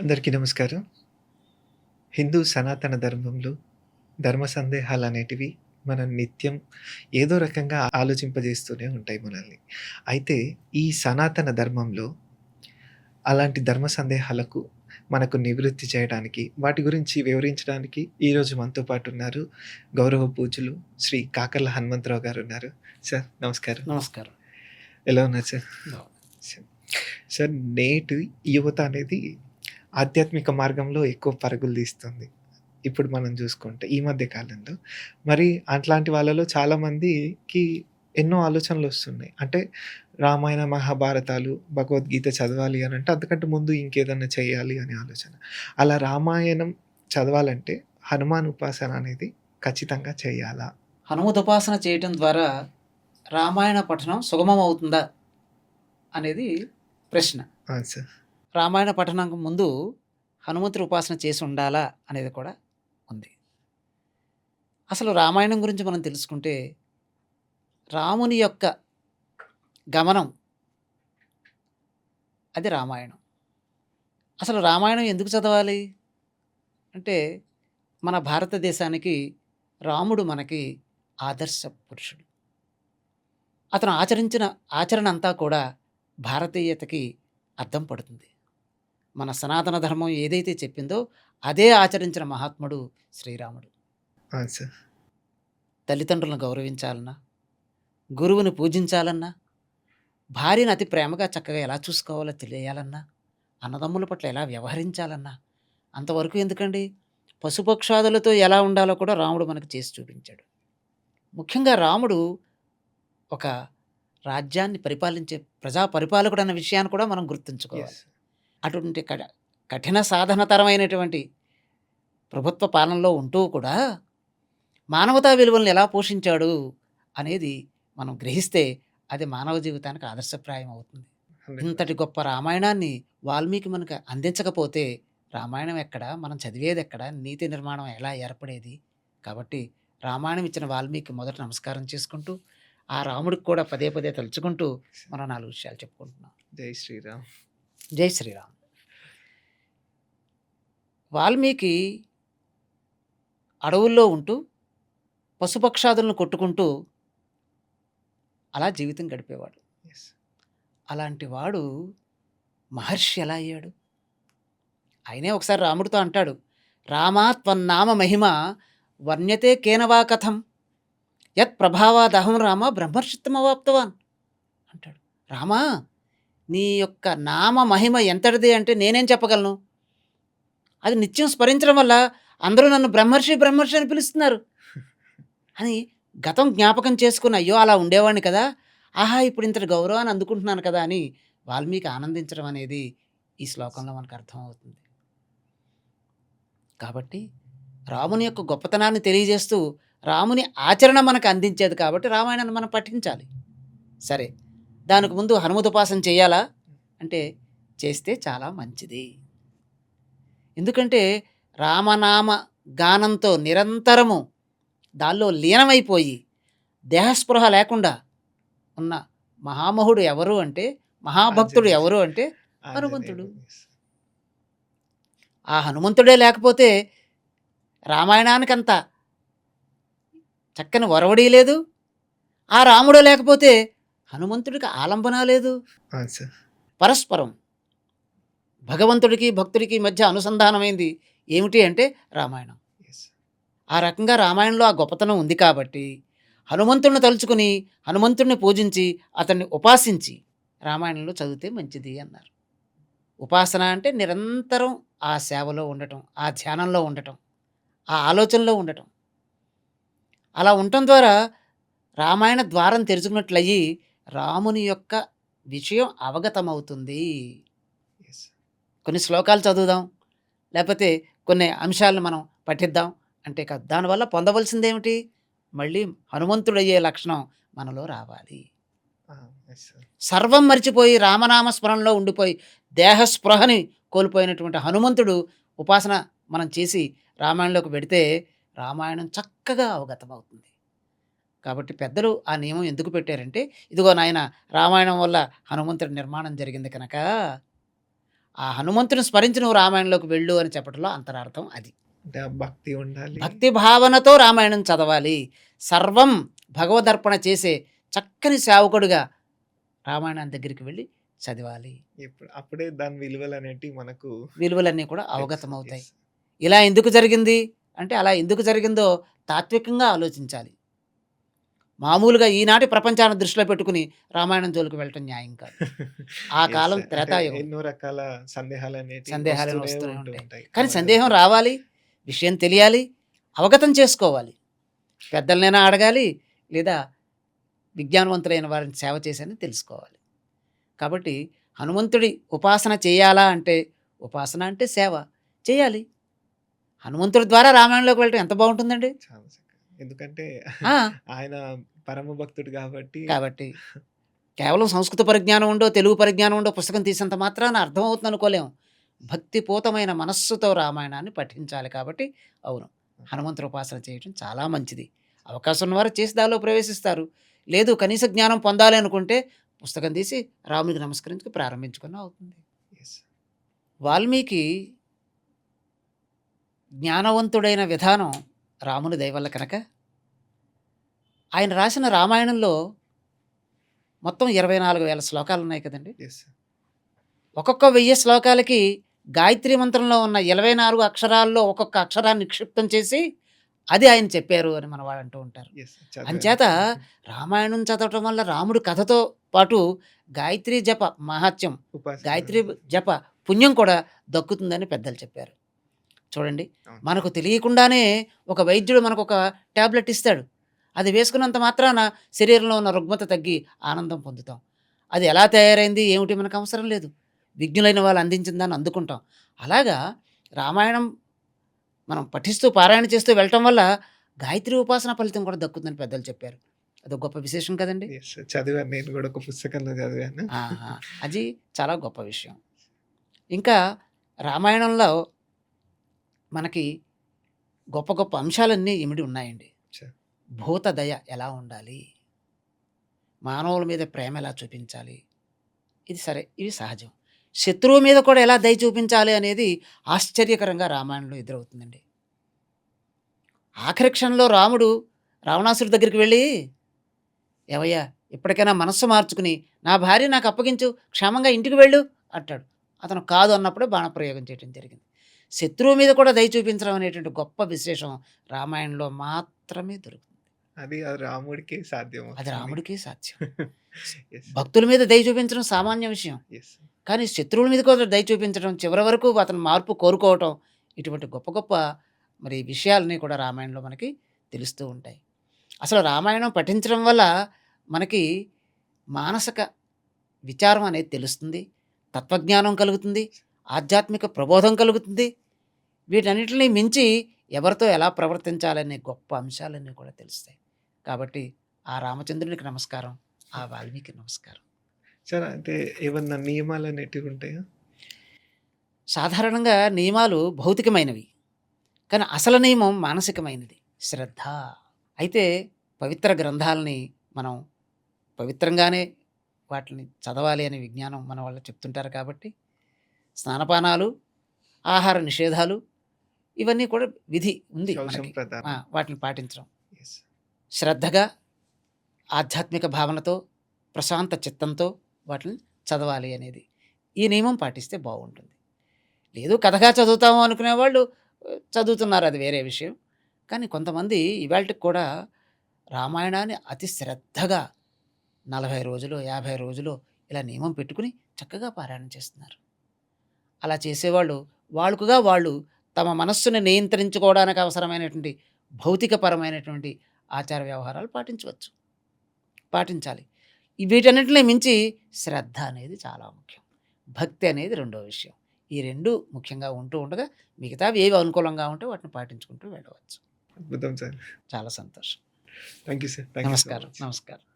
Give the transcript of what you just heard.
అందరికీ నమస్కారం. హిందూ సనాతన ధర్మంలో ధర్మ సందేహాలనేటివి మనం నిత్యం ఏదో రకంగా ఆలోచింపజేస్తూనే ఉంటాయి మనల్ని. అయితే ఈ సనాతన ధర్మంలో అలాంటి ధర్మ సందేహాలకు మనకు నివృత్తి చేయడానికి, వాటి గురించి వివరించడానికి ఈరోజు మనతో పాటు ఉన్నారు. గౌరవ పూజ్యులు శ్రీ కాకర్ల హనుమంతరావు గారు ఉన్నారు. సార్ నమస్కారం. నమస్కారం. ఎలా ఉన్నారు. సార్, సార్ నేటి యువత అనేది ఆధ్యాత్మిక మార్గంలో ఎక్కువ పరుగులు తీస్తుంది. ఇప్పుడు మనం చూసుకుంటే ఈ మధ్య కాలంలో. మరి అట్లాంటి వాళ్ళలో చాలామందికి ఎన్నో ఆలోచనలొస్తున్నాయి. అంటే రామాయణ, మహాభారతాలు, భగవద్గీత చదవాలి అనంటే అంతకంటే ముందు ఇంకేదన్నా చేయాలి అనే ఆలోచన. అలా రామాయణం చదవాలంటే హనుమాన్ ఉపాసన అనేది ఖచ్చితంగా చేయాలా? హనుమదుపాసన చేయటం ద్వారా రామాయణ పఠనం సుగమం అవుతుందా? అనేది ప్రశ్న. సార్. రామాయణ పఠనంకు ముందు హనుమంతుడి ఉపాసన చేసి ఉండాలా? అనేది కూడా ఉంది. అసలు రామాయణం గురించి మనం తెలుసుకుంటే రాముని యొక్క గమనం అది రామాయణం. అసలు రామాయణం ఎందుకు చదవాలి? అంటే మన భారతదేశానికి రాముడు మనకి ఆదర్శ పురుషుడు. అతను ఆచరించిన ఆచరణ అంతా కూడా భారతీయతకి అర్థం పడుతుంది. మన సనాతన ధర్మం ఏదైతే చెప్పిందో అదే ఆచరించిన మహాత్ముడు శ్రీరాముడు. సార్. తల్లిదండ్రులను గౌరవించాలన్నా, గురువుని పూజించాలన్నా, భార్యను అతి ప్రేమగా చక్కగా ఎలా చూసుకోవాలో తెలియాలన్నా, అన్నదమ్ముల పట్ల ఎలా వ్యవహరించాలన్నా, అంతవరకు ఎందుకండి పశుపక్షాదులతో ఎలా ఉండాలో కూడా రాముడు మనకు చేసి చూపించాడు. ముఖ్యంగా రాముడు ఒక రాజ్యాన్ని పరిపాలించే ప్రజా పరిపాలకుడు అన్న విషయాన్ని కూడా మనం గుర్తుంచుకోవాలి. అటువంటి కఠ కఠిన సాధనతరమైనటువంటి ప్రభుత్వ పాలనలో ఉంటూ కూడా మానవతా విలువలను ఎలా పోషించాడు అనేది మనం గ్రహిస్తే అది మానవ జీవితానికి ఆదర్శప్రాయం అవుతుంది. 100% ఇంతటి గొప్ప రామాయణాన్ని వాల్మీకి మనకు అందించకపోతే రామాయణం ఎక్కడ? మనం చదివేది ఎక్కడ? నీతి నిర్మాణం ఎలా ఏర్పడేది? కాబట్టి రామాయణం ఇచ్చిన వాల్మీకి మొదట నమస్కారం చేసుకుంటూ, ఆ రాముడికి కూడా పదే పదే తలుచుకుంటూ మనం 4 విషయాలు చెప్పుకుంటున్నాం. జై శ్రీరామ్. జై శ్రీరామ్. వాల్మీకి అడవుల్లో ఉంటూ పశుపక్షాదులను కొట్టుకుంటూ అలా జీవితం గడిపేవాడు. అలాంటి వాడు మహర్షి ఎలా అయ్యాడు? ఆయనే ఒకసారి రాముడితో అంటాడు. రామా త్వన్నామ మహిమ వర్ణ్యతే కేన వా కథం యత్ ప్రభావాదహం రామ బ్రహ్మర్షిత్వమవాప్తవాన్ అంటాడు. రామా నీ యొక్క నామ మహిమ ఎంతటిది అంటే నేనేం చెప్పగలను? అది నిత్యం స్మరించడం వల్ల అందరూ నన్ను బ్రహ్మర్షి, బ్రహ్మర్షి అని పిలుస్తున్నారు. అని గతం జ్ఞాపకం చేసుకుని అయ్యో! అలా ఉండేవాడిని కదా! ఆహా! ఇప్పుడు ఇంతటి గౌరవాన్ని అందుకుంటున్నాను కదా! అని వాల్మీకి ఆనందించడం అనేది ఈ శ్లోకంలో మనకు అర్థమవుతుంది. కాబట్టి రాముని యొక్క గొప్పతనాన్ని తెలియజేస్తూ రాముని ఆచరణ మనకు అందించేది కాబట్టి రామాయణాన్ని మనం పఠించాలి. సరే దానికి ముందు హనుమదుపాసన చేయాలా? అంటే చేస్తే చాలా మంచిది. ఎందుకంటే రామనామ గానంతో నిరంతరము దానిలో లీనమైపోయి దేహస్పృహ లేకుండా ఉన్న మహామహుడు ఎవరు అంటే మహాభక్తుడు. ఎవరు అంటే హనుమంతుడు. ఆ హనుమంతుడే లేకపోతే రామాయణానికంత చక్కని ఒరవడి లేదు. ఆ రాముడు లేకపోతే హనుమంతుడికి ఆలంబన లేదు. పరస్పరం భగవంతుడికి, భక్తుడికి మధ్య అనుసంధానమైంది ఏమిటి అంటే రామాయణం. ఆ రకంగా రామాయణంలో ఆ గొప్పతనం ఉంది కాబట్టి హనుమంతుడిని తలుచుకుని, హనుమంతుడిని పూజించి, అతన్ని ఉపాసించి రామాయణంలో చదివితే మంచిది అన్నారు. ఉపాసన అంటే నిరంతరం ఆ సేవలో ఉండటం, ఆ ధ్యానంలో ఉండటం, ఆ ఆలోచనలో ఉండటం. అలా ఉండటం ద్వారా రామాయణ ద్వారం తెరుచుకున్నట్లయ్యి రాముని యొక్క విషయం అవగతమవుతుంది. కొన్ని శ్లోకాలు చదువుదాం. లేకపోతే కొన్ని అంశాలను మనం పఠిద్దాం అంటే కాదు. దానివల్ల పొందవలసిందేమిటి? మళ్ళీ హనుమంతుడయ్యే లక్షణం మనలో రావాలి. సార్. సర్వం మరిచిపోయి రామనామ స్మరణలో ఉండిపోయి దేహస్పృహని కోల్పోయినటువంటి హనుమంతుడు ఉపాసన మనం చేసి రామాయణంలోకి పెడితే రామాయణం చక్కగా అవగతమవుతుంది. కాబట్టి పెద్దలు ఆ నియమం ఎందుకు పెట్టారంటే, ఇదిగో నాయనా రామాయణం వల్ల హనుమంతుడి నిర్మాణం జరిగింది కనుక ఆ హనుమంతుని స్మరించి నువ్వు రామాయణంలోకి వెళ్ళు అని చెప్పడంలో అంతరార్థం అది భక్తి ఉండాలి. భక్తి భావనతో రామాయణం చదవాలి సర్వం భగవదర్పణ చేసే చక్కని సేవకుడుగా రామాయణం దగ్గరికి వెళ్ళి చదవాలి ఇప్పుడు అప్పుడే దాని విలువలనేటివి మనకు విలువలన్నీ కూడా తెలుసు. అవగతమవుతాయి యెస్. ఇలా ఎందుకు జరిగింది అంటే అలా ఎందుకు జరిగిందో తాత్వికంగా ఆలోచించాలి మామూలుగా ఈనాటి ప్రపంచాన్ని దృష్టిలో పెట్టుకుని రామాయణం జోలికి వెళ్ళటం న్యాయం కాదు ఆ కాలం త్రేతాయుగం ఎన్నో రకాల సందేహాలనేటివి సందేహాలు వస్తూనే వస్తూనే ఉంటూ ఉంటాయి. కానీ సందేహం. రావాలి విషయం తెలియాలి అవగతం చేసుకోవాలి పెద్దలనైనా అడగాలి లేదా విజ్ఞానవంతులైన వారిని సేవ చేసని తెలుసుకోవాలి కాబట్టి హనుమంతుడి ఉపాసన చేయాలా అంటే ఉపాసన అంటే సేవ చేయాలి హనుమంతుడి ద్వారా రామాయణంలోకి వెళ్ళటం ఎంత బాగుంటుందండి. ఎందుకంటే ఆయన పరమ భక్తుడు కాబట్టి కాబట్టి కేవలం సంస్కృత పరిజ్ఞానం ఉండో తెలుగు పరిజ్ఞానం ఉండో పుస్తకం తీసినంత మాత్రాన అర్థమవుతుంది అనుకోలేము భక్తిపూతమైన మనస్సుతో రామాయణాన్ని పఠించాలి కాబట్టి అవును. హనుమంతుడి ఉపాసన చేయటం చాలా మంచిది. అవకాశం ఉన్నవారు చేసి దానిలో ప్రవేశిస్తారు. లేదు కనీస జ్ఞానం పొందాలి అనుకుంటే పుస్తకం తీసి రాముడికి నమస్కరించుకు ప్రారంభించుకున్న అవుతుంది. వాల్మీకి జ్ఞానవంతుడైన విధానం రాముని దయవల్ల కనుక ఆయన రాసిన రామాయణంలో మొత్తం ఇరవై నాలుగు వేల శ్లోకాలు ఉన్నాయి కదండి. ఒక్కొక్క వెయ్యి శ్లోకాలకి గాయత్రి మంత్రంలో ఉన్న ఇరవై నాలుగు అక్షరాల్లో ఒక్కొక్క అక్షరాన్ని నిక్షిప్తం చేసి అది ఆయన చెప్పారు అని మన వాళ్ళు అంటూ ఉంటారు. అంచేత రామాయణం చదవటం వల్ల రాముడు కథతో పాటు గాయత్రి జప మహాత్యం. గాయత్రి జప పుణ్యం కూడా దక్కుతుందని పెద్దలు చెప్పారు చూడండి. మనకు తెలియకుండానే ఒక వైద్యుడు మనకు ఒక ట్యాబ్లెట్ ఇస్తాడు. అది వేసుకున్నంత మాత్రాన శరీరంలో ఉన్న రుగ్మత తగ్గి ఆనందం పొందుతాం. అది ఎలా తయారైంది ఏమిటి మనకు అవసరం లేదు. విజ్ఞులైన వాళ్ళు అందించిందని అందుకుంటాం. అలాగా రామాయణం మనం పఠిస్తూ పారాయణ చేస్తూ వెళ్ళటం వల్ల గాయత్రి ఉపాసన ఫలితం కూడా దక్కుతుందని పెద్దలు చెప్పారు. అది గొప్ప విశేషం కదండి. చదివాను. నేను కూడా ఒక పుస్తకంలో చదివాను. అది చాలా గొప్ప విషయం. ఇంకా రామాయణంలో మనకి గొప్ప గొప్ప అంశాలన్నీ ఇమిడి ఉన్నాయండి. భూత దయ ఎలా ఉండాలి? మానవుల మీద ప్రేమ ఎలా చూపించాలి? ఇది సరే ఇవి సహజం. శత్రువు మీద కూడా ఎలా దయ చూపించాలి అనేది ఆశ్చర్యకరంగా రామాయణంలో ఎదురవుతుందండి. ఆఖరి క్షణంలో రాముడు రావణాసుడి దగ్గరికి వెళ్ళి ఏవయ్యా ఇప్పటికైనా మనస్సు మార్చుకుని నా భార్య నాకు అప్పగించు క్షేమంగా ఇంటికి వెళ్ళు అంటాడు. అతను కాదు అన్నప్పుడే బాణప్రయోగం చేయడం జరిగింది. శత్రువు మీద కూడా దయ చూపించడం అనేటువంటి గొప్ప విశేషం రామాయణంలో మాత్రమే దొరుకుతుంది. అది రాముడికే సాధ్యం అది రాముడికి సాధ్యం. భక్తుల మీద దయ చూపించడం సామాన్య విషయం. కానీ శత్రువుల మీద కూడా దయ చూపించడం చివరి వరకు అతను మార్పు కోరుకోవటం ఇటువంటి గొప్ప గొప్ప మరి విషయాలని కూడా రామాయణంలో మనకి తెలుస్తూ ఉంటాయి. అసలు రామాయణం పఠించడం వల్ల మనకి మానసిక విచారం అనేది తెలుస్తుంది తత్వజ్ఞానం కలుగుతుంది ఆధ్యాత్మిక ప్రబోధం కలుగుతుంది. వీటన్నిటిని మించి ఎవరితో ఎలా ప్రవర్తించాలనే గొప్ప అంశాలన్నీ కూడా తెలుస్తాయి. కాబట్టి ఆ రామచంద్రునికి నమస్కారం ఆ వాల్మీకి నమస్కారం. సార్ అంటే ఏమన్నా నియమాలు అనేటివి ఉంటాయా? సాధారణంగా నియమాలు భౌతికమైనవి కానీ అసలు నియమం మానసికమైనది శ్రద్ధ. అయితే పవిత్ర గ్రంథాలని మనం పవిత్రంగానే వాటిని చదవాలి అనే విజ్ఞానం మన వాళ్ళు చెప్తుంటారు కాబట్టి స్నానపానాలు ఆహార నిషేధాలు ఇవన్నీ కూడా విధి ఉంది వాటిని పాటించడం. శ్రద్ధగా ఆధ్యాత్మిక భావనతో ప్రశాంత చిత్తంతో వాటిని చదవాలి అనేది. ఈ నియమం పాటిస్తే బాగుంటుంది. లేదు కథగా చదువుతాము అనుకునే వాళ్ళు చదువుతున్నారు అది వేరే విషయం. కానీ కొంతమంది ఇవాళకి కూడా రామాయణాన్ని అతి శ్రద్ధగా నలభై రోజులు యాభై రోజులు ఇలా నియమం పెట్టుకుని చక్కగా పారాయణం చేస్తున్నారు. అలా చేసేవాళ్ళు. వాళ్ళకుగా వాళ్ళు తమ మనస్సుని నియంత్రించుకోవడానికి అవసరమైనటువంటి భౌతికపరమైనటువంటి ఆచార వ్యవహారాలు పాటించవచ్చు. పాటించాలి. వీటన్నిటిని మించి శ్రద్ధ అనేది చాలా ముఖ్యం. భక్తి అనేది రెండో విషయం. ఈ రెండు ముఖ్యంగా ఉంటూ ఉండగా మిగతావి ఏవి అనుకూలంగా ఉంటే వాటిని పాటించుకుంటూ వెళ్ళవచ్చు. అద్భుతం సార్. చాలా సంతోషం. థ్యాంక్ యూ సార్ నమస్కారం. నమస్కారం.